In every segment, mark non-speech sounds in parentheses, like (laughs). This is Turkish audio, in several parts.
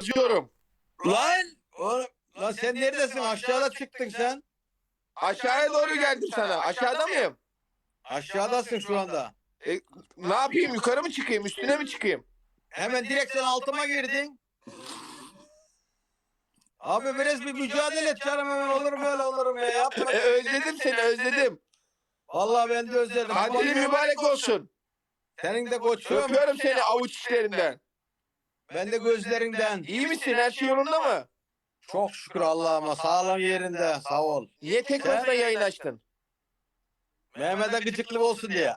yazıyorum. Lan oğlum, lan sen neredesin? Aşağıda çıktın sen. Aşağıya doğru geldim sana. Aşağıda mıyım? Aşağıdasın şu anda. E, ne yapayım? Yukarı mı çıkayım? Üstüne mi çıkayım? Hemen direkt sen altıma girdin. Abi biraz bir mücadele et canım hemen olur mu öyle olurum ya. (laughs) Yapma. E, özledim seni özledim. Vallahi ben de özledim. Kandilin mübarek olsun. Senin de koçum. Öpüyorum seni avuç içlerinden. Ben de gözlerinden. İyi misin? Her şey yolunda mı? Çok şükür Allah'ıma sağlam yerinde. Sağ ol. Niye tek başına yayın açtın? Mehmet'e gıcıklık olsun diye.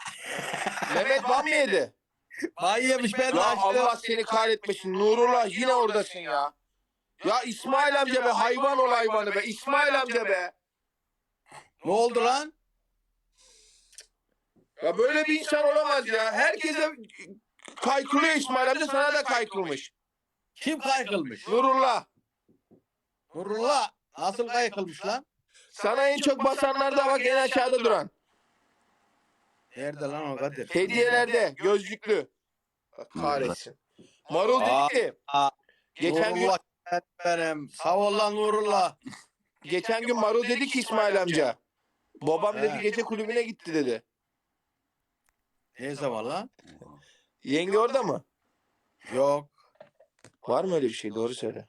Mehmet ban mı yedi? Bay yemiş ben de Ya açtım. Allah seni kahretmesin. Nurullah yine oradasın ya. Ya İsmail amca be hayvan ol hayvanı be. İsmail amca be. Ne oldu lan? Ya böyle bir insan olamaz ya. Herkese kaykılıyor İsmail amca sana da kaykılmış. Kim kaykılmış? Nurullah. Nurullah nasıl kaykılmış lan? Sana en çok basanlar da bak en aşağıda duran. Nerede lan o Kadir? Hediyelerde gözlüklü. Kahretsin. Marul dedi ki Aa, geçen gün Nurullah benim. Sağ ol lan Nurullah. geçen gün Marul dedi ki İsmail amca. Babam dedi He. gece kulübüne gitti dedi. Ne zaman lan? Yenge orada mı? Yok. Var mı öyle bir şey? Doğru söyle.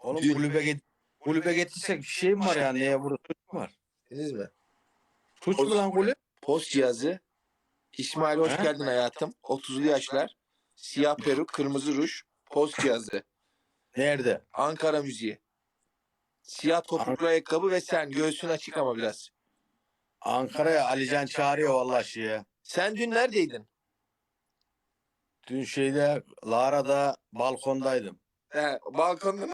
Oğlum Dün- kulübe git. Kulübe getirsek bir şey mi var yani? Neye burada suç mu var? Siz mi? Suç mu lan kulüp? Post cihazı. İsmail hoş He? geldin hayatım. 30'lu yaşlar. Siyah peruk, kırmızı ruj. Post cihazı. Nerede? Ankara müziği. Siyah topuklu ayakkabı ve sen. Göğsün açık ama biraz. Ankara'ya Alican çağırıyor vallahi şeye. Sen dün neredeydin? Dün şeyde Lara'da balkondaydım. He, balkonda